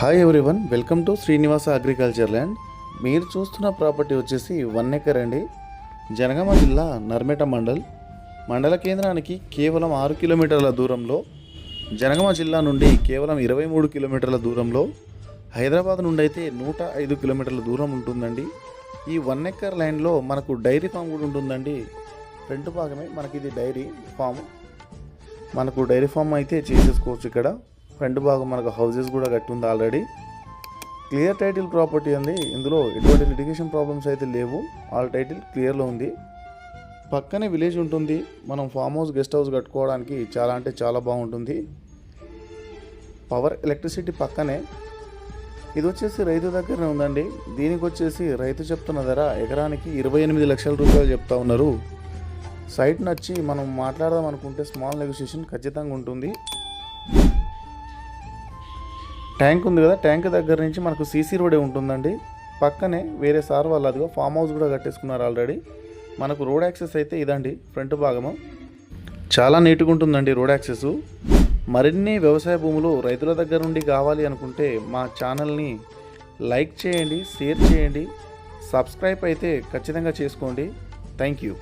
Hi everyone welcome to Srinivasa agriculture land మీరు చూస్తున్న property వచ్చేసి వన్ ఎకర్ అండి. జనగామ జిల్లా నర్మేట మండల్. మండల కేంద్రానికి కేవలం ఆరు కిలోమీటర్ల దూరంలో జనగామ జిల్లా నుండి కేవలం ఇరవై మూడు కిలోమీటర్ల దూరంలో హైదరాబాద్ నుండి అయితే నూట ఐదు కిలోమీటర్ల దూరం ఉంటుందండి. ఈ వన్ ఎకర్ ల్యాండ్లో మనకు డైరీ ఫామ్ కూడా ఉంటుందండి. ఫ్రంట్ భాగమే మనకి ఇది డైరీ ఫామ్ మనకు డైరీ ఫామ్ అయితే చేసేసుకోవచ్చు ఇక్కడ. ఫ్రంట్ భాగం మనకు హౌసెస్ కూడా కట్టి ఉంది ఆల్రెడీ. క్లియర్ టైటిల్ ప్రాపర్టీ ఉంది. ఇందులో ఎటువంటి లిటిగేషన్ ప్రాబ్లమ్స్ అయితే లేవు. ఆల్ టైటిల్ క్లియర్లో ఉంది. పక్కనే విలేజ్ ఉంటుంది. మనం ఫామ్ హౌస్ గెస్ట్ హౌస్ కట్టుకోవడానికి చాలా అంటే చాలా బాగుంటుంది. పవర్ ఎలక్ట్రిసిటీ పక్కనే. ఇది వచ్చేసి రైతు దగ్గరనే ఉందండి. దీనికి వచ్చేసి రైతు చెప్తున్న ధర ఎకరానికి ఇరవై ఎనిమిది లక్షల రూపాయలు చెప్తా ఉన్నారు. సైట్ నచ్చి మనం మాట్లాడదాం అనుకుంటే స్మాల్ నెగోషియేషన్ ఖచ్చితంగా ఉంటుంది. ట్యాంక్ ఉంది కదా ట్యాంక్ దగ్గర నుంచి మనకు సీసీ రోడే ఉంటుందండి. పక్కనే వేరే సార్ వాళ్ళు అదిగో ఫామ్ హౌస్ కూడా కట్టేసుకున్నారు ఆల్రెడీ. మనకు రోడ్ యాక్సెస్ అయితే ఇదండి ఫ్రంట్ భాగము. చాలా నీట్గా ఉంటుందండి రోడ్ యాక్సెస్. మరిన్ని వ్యవసాయ భూములు రైతుల దగ్గర నుండి కావాలి అనుకుంటే మా ఛానల్ని లైక్ చేయండి షేర్ చేయండి. సబ్స్క్రైబ్ అయితే ఖచ్చితంగా చేసుకోండి. Thank you.